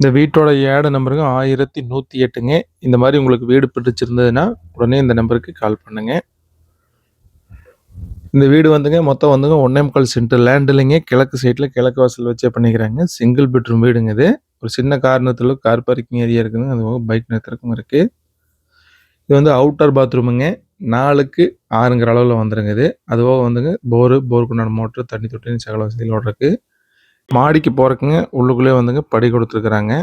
இந்த வீட்டோட ஏட நம்பருங்க ஆயிரத்தி நூற்றி எட்டுங்க. இந்த மாதிரி உங்களுக்கு வீடு பிடிச்சிருந்ததுன்னா உடனே இந்த நம்பருக்கு கால் பண்ணுங்க. இந்த வீடு வந்துங்க மொத்தம் வந்துங்க ஒன்னே முக்கால் சென்ட் லேண்ட் இல்லைங்க. கிழக்கு சைடில் கிழக்கு வாசல் வச்சே பண்ணிக்கிறாங்க. சிங்கிள் பெட்ரூம் வீடுங்க இது. ஒரு சின்ன காரணத்தில் கார் பார்க்கிங் ஏரியா இருக்குதுங்க. அது போக பைக் நிறுத்துறதுக்கும் இருக்குது இது வந்து அவுட்டர் பாத்ரூமுங்க நாலுக்கு ஆறுங்கிற அளவில் வந்துருங்க இது. அதுபோக வந்துங்க போரு போருக்குண்டான மோட்ரு தண்ணி தொட்டின்னு சகல வசதிகளோட இருக்குது மாடிக்கு போகிறக்குங்க உள்ளுக்குள்ளே வந்துங்க படி கொடுத்துருக்குறாங்க.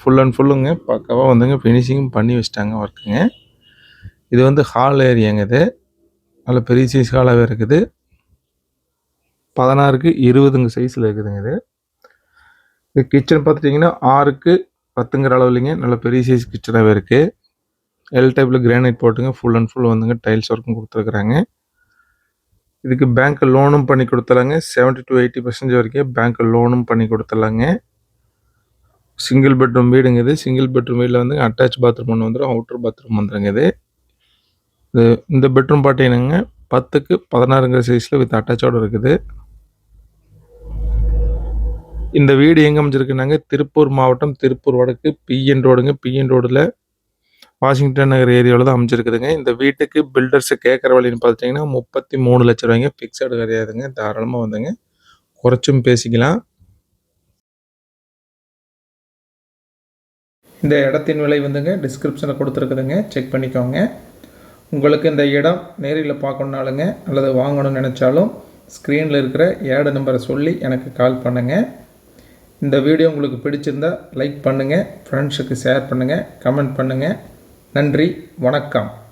ஃபுல் அண்ட் ஃபுல்லுங்க பக்காவாக வந்துங்க ஃபினிஷிங்கும் பண்ணி வச்சிட்டாங்க ஒர்க்குங்க இது வந்து ஹால் ஏரியாங்க இது. நல்ல பெரிய சைஸ் ஹாலாகவே இருக்குது. பதினாறுக்கு இருபதுங்க சைஸில் இருக்குதுங்க இது. இது கிச்சன் பார்த்துட்டிங்கன்னா ஆறுக்கு பத்துங்கிற அளவுலைங்க. நல்ல பெரிய சைஸ் கிச்சனாகவே இருக்குது எல் டைப்பில் கிரானைட் போட்டுங்க ஃபுல் அண்ட் ஃபுல் வந்துங்க டைல்ஸ் ஒர்க்கும் கொடுத்துருக்குறாங்க. இதுக்கு பேங்க் லோனும் பண்ணி கொடுத்துலாங்க செவன்ட்டி டு எயிட்டி பர்சன்டேஜ் வரைக்கும் பேங்க் லோனும் பண்ணி கொடுத்துலாங்க சிங்கிள் பெட்ரூம் வீடுங்க இது. சிங்கிள் பெட்ரூம் வீட்டில் வந்து அட்டாச் பாத்ரூம் ஒன்று வந்துடும் அவுட்டர் பாத்ரூம் வந்துருங்க இது. இது இந்த பெட்ரூம் பார்த்தீங்கன்னாங்க பத்துக்கு பதினாறுங்கிற சைஸில் வித் அட்டாச்சோடு இருக்குது. இந்த வீடு எங்கே அமைஞ்சிருக்குனாங்க? திருப்பூர் மாவட்டம் திருப்பூர் வடக்கு பிஎன் ரோடுங்க பிஎன் ரோடில் வாஷிங்டன் நகர் ஏரியாவில் தான் அமைஞ்சிருக்குதுங்க. இந்த வீட்டுக்கு பில்டர்ஸு கேட்குற வழின்னு பார்த்தீங்கன்னா முப்பத்தி மூணு லட்ச ரூபாய்ங்க. ஃபிக்ஸடு கிடையாதுங்க. தாராளமாக வந்துங்க. குறைச்சும் பேசிக்கலாம். இந்த இடத்தின் விலை வந்துங்க டிஸ்கிரிப்ஷனில் கொடுத்துருக்குதுங்க. செக் பண்ணிக்கோங்க. உங்களுக்கு இந்த இடம் நேரில் பார்க்கணுனாலுங்க அல்லது வாங்கணும்னு நினச்சாலும் ஸ்க்ரீனில் இருக்கிற ஏடு நம்பரை சொல்லி எனக்கு கால் பண்ணுங்கள் இந்த வீடியோ உங்களுக்கு பிடிச்சிருந்தா லைக் பண்ணுங்கள் ஃப்ரெண்ட்ஸுக்கு ஷேர் பண்ணுங்கள் கமெண்ட் பண்ணுங்கள் நன்றி வணக்கம்.